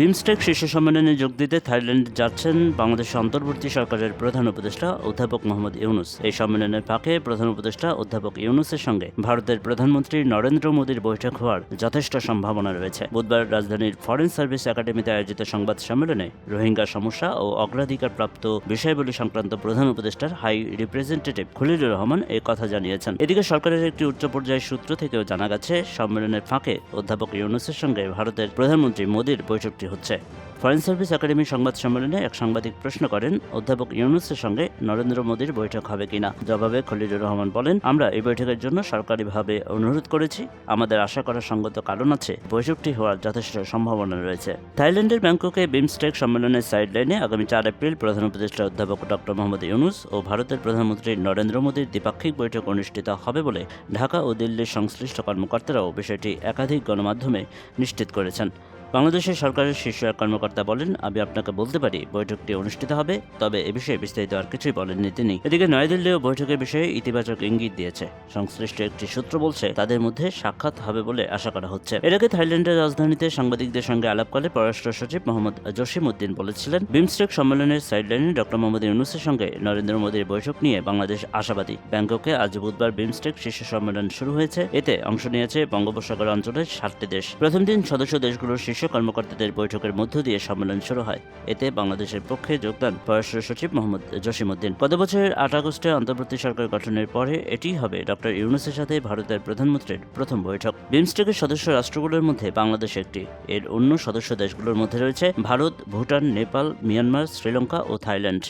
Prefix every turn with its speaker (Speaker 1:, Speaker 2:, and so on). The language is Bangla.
Speaker 1: বিমস্টেক শীর্ষ সম্মেলনে যোগ দিতে থাইল্যান্ড যাচ্ছেন বাংলাদেশ অন্তর্বর্তী সরকারের প্রধান উপদেষ্টা অধ্যাপক মোহাম্মদ ইউনুস। এই সম্মেলনের ফাঁকে প্রধান উপদেষ্টা অধ্যাপক ইউনুসের সঙ্গে ভারতের প্রধানমন্ত্রী নরেন্দ্র মোদীর বৈঠক হওয়ার যথেষ্ট সম্ভাবনা রয়েছে। বুধবার রাজধানীর ফরেন সার্ভিস একাডেমিতে আয়োজিত সংবাদ সম্মেলনে রোহিঙ্গা সমস্যা ও অগ্রাধিকার প্রাপ্ত বিষয়গুলি সংক্রান্ত প্রধান উপদেষ্টার হাই রিপ্রেজেন্টেটিভ খলিলুর রহমান এই কথা জানিয়েছেন। এদিকে সরকারের একটি উচ্চ পর্যায়ের সূত্র থেকেও জানা গেছে, সম্মেলনের ফাঁকে অধ্যাপক ইউনুসের সঙ্গে ভারতের প্রধানমন্ত্রী মোদীর বৈঠকটি হচ্ছে। ফরেন সার্ভিস একাডেমি সংবাদ সম্মেলনে এক সাংবাদিক প্রশ্ন করেন, অধ্যাপক ইউনুসের সঙ্গে নরেন্দ্র মোদীর বৈঠক হবে কিনা? জবাবে খলিলুর রহমান বলেন, আমরা এই বৈঠকের জন্য সরকারিভাবে অনুরোধ করেছি। আমাদের আশা করার সঙ্গত কারণ আছে। বৈঠকটি হওয়ার যথেষ্ট সম্ভাবনা রয়েছে। থাইল্যান্ডের ব্যাংককে বিমস্টেক সম্মেলনের সাইডলাইনে আগামী চার এপ্রিল প্রধান উপদেষ্টা অধ্যাপক ডক্টর মোহাম্মদ ইউনুস ও ভারতের প্রধানমন্ত্রী নরেন্দ্র মোদীর দ্বিপাক্ষিক বৈঠক অনুষ্ঠিত হবে বলে ঢাকা ও দিল্লির সংশ্লিষ্ট কর্মকর্তারাও বিষয়টি একাধিক গণমাধ্যমে নিশ্চিত করেছেন। বাংলাদেশের সরকারের শীর্ষ এক কর্মকর্তা বলেন, আমি আপনাকে বলতে পারি, বৈঠকটি অনুষ্ঠিত হবে, তবে এ বিষয়ে বিস্তারিত আর কিছুই বলেননি তিনি। এদিকে নয়াদিল্লিও বৈঠকের বিষয়ে ইতিবাচক ইঙ্গিত দিয়েছে। সংশ্লিষ্ট একটি সূত্র বলছে, তাদের মধ্যে সাক্ষাৎ হবে বলে আশা করা হচ্ছে। এর আগে থাইল্যান্ডের রাজধানীতে সাংবাদিকদের সঙ্গে আলাপকালে পররাষ্ট্র সচিব মোহাম্মদ জসিম উদ্দিন বলেছিলেন, বিমস্টেক সম্মেলনের সাইডলাইনে ডক্টর মোহাম্মদ ইউনুসের সঙ্গে নরেন্দ্র মোদীর বৈঠক নিয়ে বাংলাদেশ আশাবাদী। ব্যাংককে আজ বুধবার বিমস্টেক শীর্ষ সম্মেলন শুরু হয়েছে। এতে অংশ নিয়েছে বঙ্গোপসাগর অঞ্চলের সাতটি দেশ। প্রথম দিন সদস্য দেশগুলোর শীর্ষ কর্মকর্তাদের বৈঠকের মধ্য দিয়ে সম্মেলন শুরু হয়। এতে বাংলাদেশের পক্ষে যোগদান পররাষ্ট্র সচিব মোহাম্মদ জসিমউদ্দিন। গত বছরের আট আগস্টে অন্তর্বর্তী সরকার গঠনের পরে এটি হবে ডক্টর ইউনুসের সাথে ভারতের প্রধানমন্ত্রীর প্রথম বৈঠক। বিমস্টেকের সদস্য রাষ্ট্রগুলোর মধ্যে বাংলাদেশ একটি। এর অন্য সদস্য দেশগুলোর মধ্যে রয়েছে ভারত, ভুটান, নেপাল, মিয়ানমার, শ্রীলঙ্কা ও থাইল্যান্ড।